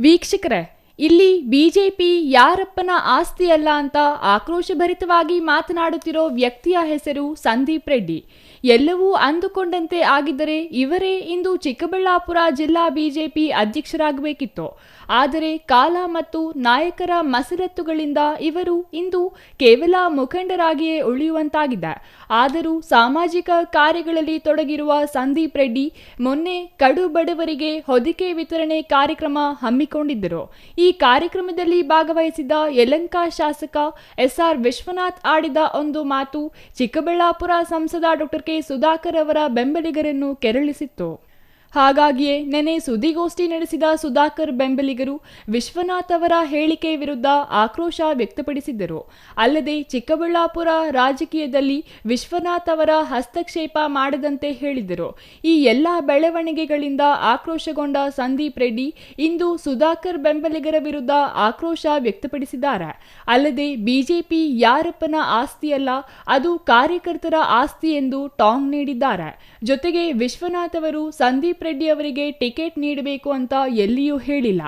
ವೀಕ್ಷಕರೇ ಇಲ್ಲಿ ಬಿಜೆಪಿ ಯಾರಪ್ಪನ ಆಸ್ತಿಯಲ್ಲ ಅಂತ ಆಕ್ರೋಶಭರಿತವಾಗಿ ಮಾತನಾಡುತ್ತಿರೋ ವ್ಯಕ್ತಿಯ ಹೆಸರು ಸಂದೀಪ್ ರೆಡ್ಡಿ. ಎಲ್ಲವೂ ಅಂದುಕೊಂಡಂತೆ ಆಗಿದ್ದರೆ ಇವರೇ ಇಂದು ಚಿಕ್ಕಬಳ್ಳಾಪುರ ಜಿಲ್ಲಾ ಬಿಜೆಪಿ ಅಧ್ಯಕ್ಷರಾಗಬೇಕಿತ್ತು. ಆದರೆ ಕಾಲ ಮತ್ತು ನಾಯಕರ ಮಸರತ್ತುಗಳಿಂದ ಇವರು ಇಂದು ಕೇವಲ ಮುಖಂಡರಾಗಿಯೇ ಉಳಿಯುವಂತಾಗಿದೆ. ಆದರೂ ಸಾಮಾಜಿಕ ಕಾರ್ಯಗಳಲ್ಲಿ ತೊಡಗಿರುವ ಸಂದೀಪ್ ರೆಡ್ಡಿ ಮೊನ್ನೆ ಕಡು ಬಡವರಿಗೆ ಹೊದಿಕೆ ವಿತರಣೆ ಕಾರ್ಯಕ್ರಮ ಹಮ್ಮಿಕೊಂಡಿದ್ದರು. ಈ ಕಾರ್ಯಕ್ರಮದಲ್ಲಿ ಭಾಗವಹಿಸಿದ ಯಲಂಕ ಶಾಸಕ ಎಸ್ಆರ್ ವಿಶ್ವನಾಥ್ ಆಡಿದ ಒಂದು ಮಾತು ಚಿಕ್ಕಬಳ್ಳಾಪುರ ಸಂಸದ ಡಾಕ್ಟರ್ ಕೆ ಸುಧಾಕರ್ ಅವರ ಬೆಂಬಲಿಗರನ್ನು ಕೆರಳಿಸಿತ್ತು. ಹಾಗಾಗಿಯೇ ನೆನೆ ಸುದ್ದಿಗೋಷ್ಠಿ ನಡೆಸಿದ ಸುಧಾಕರ್ ಬೆಂಬಲಿಗರು ವಿಶ್ವನಾಥ್ ಅವರ ಹೇಳಿಕೆ ವಿರುದ್ಧ ಆಕ್ರೋಶ ವ್ಯಕ್ತಪಡಿಸಿದ್ದರು. ಅಲ್ಲದೆ ಚಿಕ್ಕಬಳ್ಳಾಪುರ ರಾಜಕೀಯದಲ್ಲಿ ವಿಶ್ವನಾಥ್ ಅವರ ಹಸ್ತಕ್ಷೇಪ ಮಾಡದಂತೆ ಹೇಳಿದರು ಈ ಎಲ್ಲ ಬೆಳವಣಿಗೆಗಳಿಂದ ಆಕ್ರೋಶಗೊಂಡ ಸಂದೀಪ್ ರೆಡ್ಡಿ ಇಂದು ಸುಧಾಕರ್ ಬೆಂಬಲಿಗರ ವಿರುದ್ಧ ಆಕ್ರೋಶ ವ್ಯಕ್ತಪಡಿಸಿದ್ದಾರೆ. ಅಲ್ಲದೆ ಬಿಜೆಪಿ ಯಾರಪ್ಪನ ಆಸ್ತಿಯಲ್ಲ, ಅದು ಕಾರ್ಯಕರ್ತರ ಆಸ್ತಿ ಎಂದು ಟಾಂಗ್ ನೀಡಿದ್ದಾರೆ. ಜೊತೆಗೆ ವಿಶ್ವನಾಥ್ ಅವರು ಸಂದೀಪ್ ರೆಡ್ಡಿ ಅವರಿಗೆ ಟಿಕೆಟ್ ನೀಡಬೇಕು ಅಂತ ಎಲ್ಲಿಯೂ ಹೇಳಿಲ್ಲ.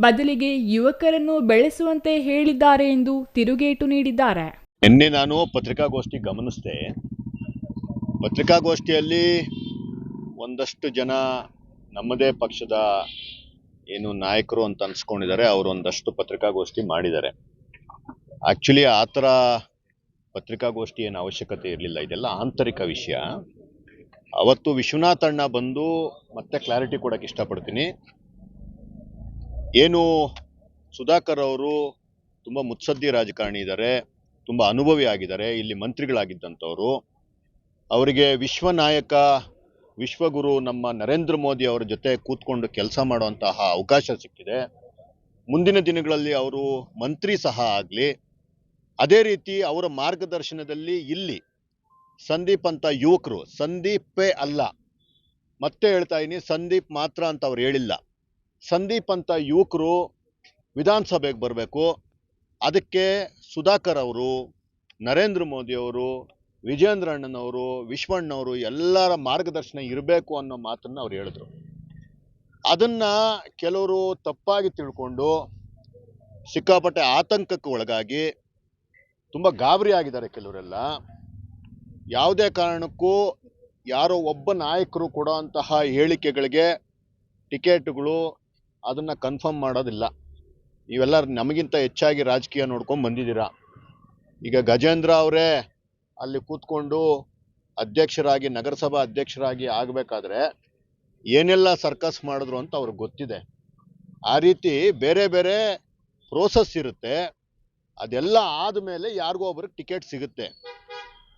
ಬದಲಿಗೆ ಯುವಕರನ್ನು ಬೆಳೆಸುವಂತೆ ಹೇಳಿದ್ದಾರೆ ಎಂದು ತಿರುಗೇಟು ನೀಡಿದ್ದಾರೆ. ನಿನ್ನೆ ನಾನು ಪತ್ರಿಕಾಗೋಷ್ಠಿ ಗಮನಿಸಿದೆ. ಪತ್ರಿಕಾಗೋಷ್ಠಿಯಲ್ಲಿ ಒಂದಷ್ಟು ಜನ ನಮ್ಮದೇ ಪಕ್ಷದ ಏನು ನಾಯಕರು ಅಂತ ಅನ್ಸ್ಕೊಂಡಿದ್ದಾರೆ. ಅವರು ಒಂದಷ್ಟು ಪತ್ರಿಕಾಗೋಷ್ಠಿ ಮಾಡಿದ್ದಾರೆ. ಆಕ್ಚುಲಿ ಆ ಥರ ಪತ್ರಿಕಾಗೋಷ್ಠಿ ಏನು ಅವಶ್ಯಕತೆ ಇರಲಿಲ್ಲ. ಇದೆಲ್ಲ ಆಂತರಿಕ ವಿಷಯ. ಅವತ್ತು ವಿಶ್ವನಾಥ್ ಅಣ್ಣ ಬಂದು ಮತ್ತೆ ಕ್ಲಾರಿಟಿ ಕೊಡಕ್ಕೆ ಇಷ್ಟಪಡ್ತೀನಿ. ಏನು, ಸುಧಾಕರ್ ಅವರು ತುಂಬ ಮುತ್ಸದ್ದಿ ರಾಜಕಾರಣಿ ಇದ್ದಾರೆ, ತುಂಬ ಅನುಭವಿ ಆಗಿದ್ದಾರೆ, ಇಲ್ಲಿ ಮಂತ್ರಿಗಳಾಗಿದ್ದಂಥವರು. ಅವರಿಗೆ ವಿಶ್ವ ನಾಯಕ, ವಿಶ್ವಗುರು ನಮ್ಮ ನರೇಂದ್ರ ಮೋದಿ ಅವರ ಜೊತೆ ಕೂತ್ಕೊಂಡು ಕೆಲಸ ಮಾಡುವಂತಹ ಅವಕಾಶ ಸಿಕ್ಕಿದೆ. ಮುಂದಿನ ದಿನಗಳಲ್ಲಿ ಅವರು ಮಂತ್ರಿ ಸಹ ಆಗಲಿ, ಅದೇ ರೀತಿ ಅವರ ಮಾರ್ಗದರ್ಶನದಲ್ಲಿ ಇಲ್ಲಿ ಸಂದೀಪ್ ಅಂತ ಯುವಕರು. ಸಂದೀಪೇ ಅಲ್ಲ. ಮತ್ತೆ ಹೇಳ್ತಾ ಇದೀನಿ, ಸಂದೀಪ್ ಮಾತ್ರ ಅಂತ ಅವ್ರು ಹೇಳಿಲ್ಲ. ಸಂದೀಪ್ ಅಂತ ಯುವಕರು ವಿಧಾನಸಭೆಗೆ ಬರಬೇಕು. ಅದಕ್ಕೆ ಸುಧಾಕರ್ ಅವರು, ನರೇಂದ್ರ ಮೋದಿ ಅವರು ವಿಜೇಂದ್ರ ಅಣ್ಣನವರು ವಿಶ್ವಣ್ಣವರು ಎಲ್ಲರ ಮಾರ್ಗದರ್ಶನ ಇರಬೇಕು ಅನ್ನೋ ಮಾತನ್ನು ಅವ್ರು ಹೇಳಿದ್ರು. ಅದನ್ನ ಕೆಲವರು ತಪ್ಪಾಗಿ ತಿಳ್ಕೊಂಡು, ಸಿಕ್ಕಾಪಟ್ಟೆ ಆತಂಕಕ್ಕೆ ಒಳಗಾಗಿ ತುಂಬ ಗಾಬರಿ ಆಗಿದ್ದಾರೆ ಕೆಲವರೆಲ್ಲ. ಯಾವುದೇ ಕಾರಣಕ್ಕೂ ಯಾರೋ ಒಬ್ಬ ನಾಯಕರು ಕೊಡುವಂತಹ ಹೇಳಿಕೆಗಳಿಗೆ ಟಿಕೆಟ್ಗಳು ಅದನ್ನು ಕನ್ಫರ್ಮ್ ಮಾಡೋದಿಲ್ಲ. ನೀವೆಲ್ಲ ನಮಗಿಂತ ಹೆಚ್ಚಾಗಿ ರಾಜಕೀಯ ನೋಡ್ಕೊಂಡು ಬಂದಿದ್ದೀರಾ? ಈಗ ಗಜೇಂದ್ರ ಅವರೇ ಅಲ್ಲಿ ಕೂತ್ಕೊಂಡು ಅಧ್ಯಕ್ಷರಾಗಿ, ನಗರಸಭಾ ಅಧ್ಯಕ್ಷರಾಗಿ ಆಗಬೇಕಾದ್ರೆ ಏನೆಲ್ಲ ಸರ್ಕಸ್ ಮಾಡಿದ್ರು ಅಂತ ಅವ್ರಿಗೆ ಗೊತ್ತಿದೆ. ಆ ರೀತಿ ಬೇರೆ ಬೇರೆ ಪ್ರೋಸೆಸ್ ಇರುತ್ತೆ. ಅದೆಲ್ಲ ಆದಮೇಲೆ ಯಾರಿಗೋ ಒಬ್ರಿಗೆ ಟಿಕೆಟ್ ಸಿಗುತ್ತೆ.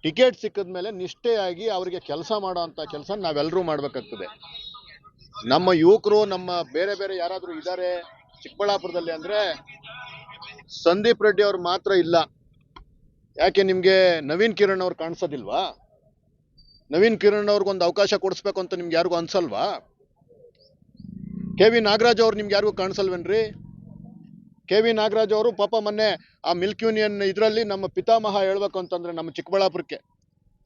ಟಿಕೆಟ್ ಸಿಕ್ಕಿದ್ಮೇಲೆ ನಿಷ್ಠೆಯಾಗಿ ಅವರಿಗೆ ಕೆಲಸ ಮಾಡೋ ಕೆಲಸ ನಾವೆಲ್ಲರೂ ಮಾಡ್ಬೇಕಾಗ್ತದೆ. ನಮ್ಮ ಯುವಕರು, ನಮ್ಮ ಬೇರೆ ಬೇರೆ ಯಾರಾದರೂ ಇದ್ದಾರೆ ಚಿಕ್ಕಬಳ್ಳಾಪುರದಲ್ಲಿ ಅಂದ್ರೆ ಸಂದೀಪ್ ರೆಡ್ಡಿ ಅವ್ರು ಮಾತ್ರ ಇಲ್ಲ. ಯಾಕೆ ನಿಮ್ಗೆ ನವೀನ್ ಕಿರಣ್ ಅವ್ರು ಕಾಣಿಸೋದಿಲ್ವಾ? ನವೀನ್ ಕಿರಣ್ ಅವ್ರಿಗೊಂದು ಅವಕಾಶ ಕೊಡಿಸ್ಬೇಕು ಅಂತ ನಿಮ್ಗೆ ಯಾರಿಗೂ ಅನ್ಸಲ್ವಾ? ಕೆ ವಿ ನಾಗರಾಜ್ ಅವ್ರು ನಿಮ್ಗೆ ಯಾರಿಗೂ ಕಾಣಿಸಲ್ವೇನ್ರಿ? ಕೆ ವಿ ನಾಗರಾಜ್ ಅವರು ಪಾಪ ಮೊನ್ನೆ ಆ ಮಿಲ್ಕ್ ಯೂನಿಯನ್ ಇದರಲ್ಲಿ ನಮ್ಮ ಪಿತಾಮಹ ಹೇಳ್ಬೇಕು ಅಂತಂದ್ರೆ ನಮ್ಮ ಚಿಕ್ಕಬಳ್ಳಾಪುರಕ್ಕೆ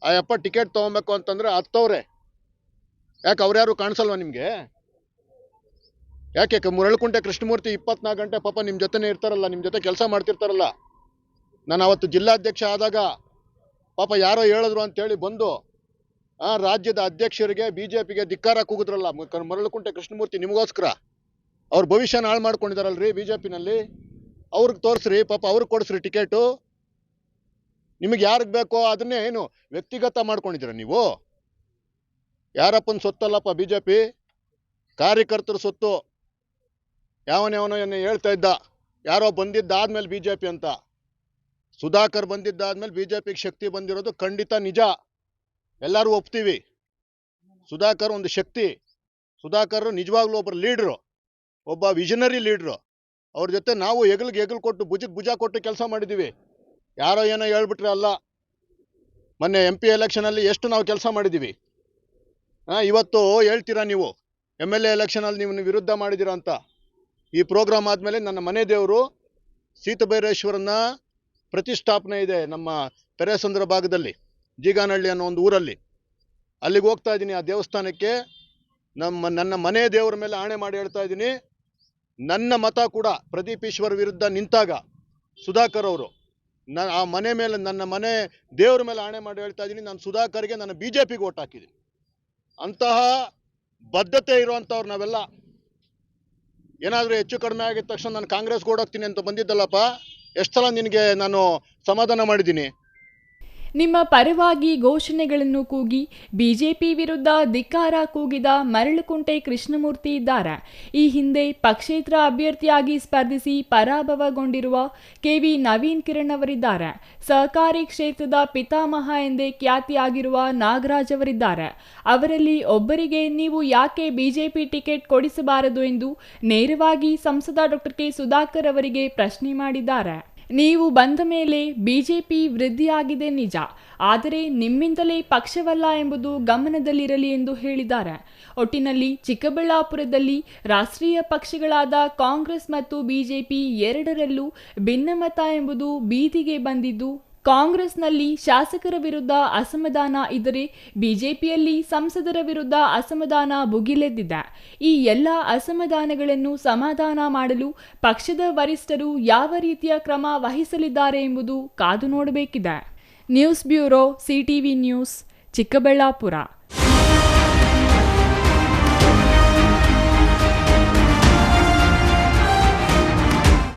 ಆ ಯಪ್ಪ ಟಿಕೆಟ್ ತೊಗೊಬೇಕು ಅಂತಂದ್ರೆ ಹತ್ತವ್ರೆ. ಯಾಕೆ ಅವ್ರ್ಯಾರು ಕಾಣಿಸಲ್ವಾ ನಿಮಗೆ? ಯಾಕೆ ಮುರಳಕುಂಟೆ ಕೃಷ್ಣಮೂರ್ತಿ ಇಪ್ಪತ್ನಾಲ್ಕು ಗಂಟೆ ಪಾಪ ನಿಮ್ಮ ಜೊತೆನೇ ಇರ್ತಾರಲ್ಲ ನಿಮ್ಮ ಜೊತೆ ಕೆಲಸ ಮಾಡ್ತಿರ್ತಾರಲ್ಲ. ನಾನು ಅವತ್ತು ಜಿಲ್ಲಾಧ್ಯಕ್ಷ ಆದಾಗ ಪಾಪ ಯಾರೋ ಹೇಳಿದ್ರು ಅಂತೇಳಿ ಬಂದು, ಆ, ರಾಜ್ಯದ ಅಧ್ಯಕ್ಷರಿಗೆ, ಬಿಜೆಪಿಗೆ ಧಿಕ್ಕಾರ ಕೂಗಿದ್ರಲ್ಲ ಮ- ಕ- ಮರಳಕುಂಟೆ ಕೃಷ್ಣಮೂರ್ತಿ ನಿಮಗೋಸ್ಕರ. ಅವ್ರ ಭವಿಷ್ಯನ ಹಾಳು ಮಾಡ್ಕೊಂಡಿದಾರಲ್ರಿ ಬಿಜೆಪಿನಲ್ಲಿ. ಅವ್ರಿಗೆ ತೋರಿಸ್ರಿ, ಪಾಪ ಅವ್ರಿಗೆ ಕೊಡಿಸ್ರಿ ಟಿಕೆಟು. ನಿಮಗೆ ಯಾರಿಗೆ ಬೇಕೋ ಅದನ್ನೇ ಏನು ವ್ಯಕ್ತಿಗತ ಮಾಡ್ಕೊಂಡಿದ್ದೀರ ನೀವು? ಯಾರಪ್ಪನ ಸೊತ್ತಲ್ಲಪ್ಪ ಪಿ ಕಾರ್ಯಕರ್ತರ ಸೊತ್ತು. ಯಾವನ್ಯಾವನೋ ಏನೋ ಹೇಳ್ತಾ ಇದ್ದ, ಯಾರೋ ಬಂದಿದ್ದಾದ್ಮೇಲೆ ಪಿ ಅಂತ. ಸುಧಾಕರ್ ಬಂದಿದ್ದಾದ್ಮೇಲೆ ಪಿಗೆ ಶಕ್ತಿ ಬಂದಿರೋದು ಖಂಡಿತ ನಿಜ. ಎಲ್ಲರೂ ಒಪ್ತೀವಿ. ಸುಧಾಕರ್ ಒಂದು ಶಕ್ತಿ. ಸುಧಾಕರ್ ನಿಜವಾಗ್ಲೂ ಒಬ್ಬರು ಲೀಡ್ರು. ಒಬ್ಬ ವಿಷನರಿ ಲೀಡ್ರು ಅವ್ರ ಜೊತೆ ನಾವು ಹೆಗಲ್ಗೆ ಹೆಗಲು ಕೊಟ್ಟು ಭುಜಕ್ಕೆ ಭುಜ ಕೊಟ್ಟು ಕೆಲಸ ಮಾಡಿದ್ದೀವಿ ಯಾರೋ ಏನೋ ಹೇಳ್ಬಿಟ್ರೆ ಅಲ್ಲ. ಮೊನ್ನೆ ಎಂ ಪಿ ಎಲೆಕ್ಷನಲ್ಲಿ ಎಷ್ಟು ನಾವು ಕೆಲಸ ಮಾಡಿದ್ದೀವಿ ಹಾಂ ಇವತ್ತು ಹೇಳ್ತೀರಾ ನೀವು? ಎಂ ಎಲ್ ಎ ಎಲೆಕ್ಷನಲ್ಲಿ ನೀವು ವಿರುದ್ಧ ಮಾಡಿದ್ದೀರಾ ಅಂತ. ಈ ಪ್ರೋಗ್ರಾಮ್ ಆದಮೇಲೆ ನನ್ನ ಮನೆ ದೇವರು ಸೀತಭೈರೇಶ್ವರನ ಪ್ರತಿಷ್ಠಾಪನೆ ಇದೆ ನಮ್ಮ ಪೆರೇಸಂದ್ರ ಭಾಗದಲ್ಲಿ, ಜೀಗಾನಹಳ್ಳಿ ಅನ್ನೋ ಒಂದು ಊರಲ್ಲಿ. ಅಲ್ಲಿಗೆ ಹೋಗ್ತಾ ಇದ್ದೀನಿ ಆ ದೇವಸ್ಥಾನಕ್ಕೆ. ನಮ್ಮ ನನ್ನ ಮನೆ ದೇವರ ಮೇಲೆ ಆಣೆ ಮಾಡಿ ಹೇಳ್ತಾ ಇದ್ದೀನಿ. ನನ್ನ ಮತ ಕೂಡ ಪ್ರದೀಪ್ ಈಶ್ವರ್ ವಿರುದ್ಧ ನಿಂತಾಗ ಸುಧಾಕರ್ ಅವರು. ನಾನು ಆ ಮನೆ ಮೇಲೆ, ನನ್ನ ಮನೆ ದೇವ್ರ ಮೇಲೆ ಆಣೆ ಮಾಡಿ ಹೇಳ್ತಾ ಇದ್ದೀನಿ. ನಾನು ಸುಧಾಕರ್ಗೆ ನನ್ನ ಬಿ ಜೆ ಪಿಗೆ ಓಟ್ ಹಾಕಿದ್ದೀನಿ. ಅಂತಹ ಬದ್ಧತೆ ಇರುವಂಥವ್ರು ನಾವೆಲ್ಲ. ಏನಾದರೂ ಹೆಚ್ಚು ಕಡಿಮೆ ಆಗಿದ ತಕ್ಷಣ ನಾನು ಕಾಂಗ್ರೆಸ್ಗೆ ಓಡೋಗ್ತೀನಿ ಅಂತ ಬಂದಿದ್ದಲ್ಲಪ್ಪ. ಎಷ್ಟು ಸಲ ನಿನಗೆ ನಾನು ಸಮಾಧಾನ ಮಾಡಿದ್ದೀನಿ? ನಿಮ್ಮ ಪರವಾಗಿ ಘೋಷಣೆಗಳನ್ನು ಕೂಗಿ ಬಿಜೆಪಿ ವಿರುದ್ಧ ಧಿಕ್ಕಾರ ಕೂಗಿದ ಮರಳುಕುಂಟೆ ಕೃಷ್ಣಮೂರ್ತಿ ಇದ್ದಾರೆ. ಈ ಹಿಂದೆ ಪಕ್ಷೇತರ ಅಭ್ಯರ್ಥಿಯಾಗಿ ಸ್ಪರ್ಧಿಸಿ ಪರಾಭವಗೊಂಡಿರುವ ಕೆವಿ ನವೀನ್ ಕಿರಣ್ ಅವರಿದ್ದಾರೆ. ಸಹಕಾರಿ ಕ್ಷೇತ್ರದ ಪಿತಾಮಹ ಎಂದೇ ಖ್ಯಾತಿಯಾಗಿರುವ ನಾಗರಾಜ್ ಅವರಿದ್ದಾರೆ. ಅವರಲ್ಲಿ ಒಬ್ಬರಿಗೆ ನೀವು ಯಾಕೆ ಬಿಜೆಪಿ ಟಿಕೆಟ್ ಕೊಡಿಸಬಾರದು ಎಂದು ನೇರವಾಗಿ ಸಂಸದ ಡಾಕ್ಟರ್ ಕೆ ಸುಧಾಕರ್ ಅವರಿಗೆ ಪ್ರಶ್ನೆ ಮಾಡಿದ್ದಾರೆ. ನೀವು ಬಂದ ಮೇಲೆ ಬಿಜೆಪಿ ವೃದ್ಧಿಯಾಗಿದೆ ನಿಜ. ಆದರೆ ನಿಮ್ಮಿಂದಲೇ ಪಕ್ಷವಲ್ಲ ಎಂಬುದು ಗಮನದಲ್ಲಿರಲಿ ಎಂದು ಹೇಳಿದ್ದಾರೆ. ಒಟ್ಟಿನಲ್ಲಿ ಚಿಕ್ಕಬಳ್ಳಾಪುರದಲ್ಲಿ ರಾಷ್ಟ್ರೀಯ ಪಕ್ಷಗಳಾದ ಕಾಂಗ್ರೆಸ್ ಮತ್ತು ಬಿಜೆಪಿ ಎರಡರಲ್ಲೂ ಭಿನ್ನಮತ ಎಂಬುದು ಬೀದಿಗೆ ಬಂದಿದ್ದು ಕಾಂಗ್ರೆಸ್ನಲ್ಲಿ ಶಾಸಕರ ವಿರುದ್ಧ ಅಸಮಾಧಾನ ಇದ್ದರೆ ಬಿಜೆಪಿಯಲ್ಲಿ ಸಂಸದರ ವಿರುದ್ಧ ಅಸಮಾಧಾನ ಭುಗಿಲೆದ್ದಿದೆ. ಈ ಎಲ್ಲ ಅಸಮಾಧಾನಗಳನ್ನು ಸಮಾಧಾನ ಮಾಡಲು ಪಕ್ಷದ ವರಿಷ್ಠರು ಯಾವ ರೀತಿಯ ಕ್ರಮ ವಹಿಸಲಿದ್ದಾರೆ ಎಂಬುದು ಕಾದು ನೋಡಬೇಕಿದೆ. News bureau, CTV news, Chikkaballapur.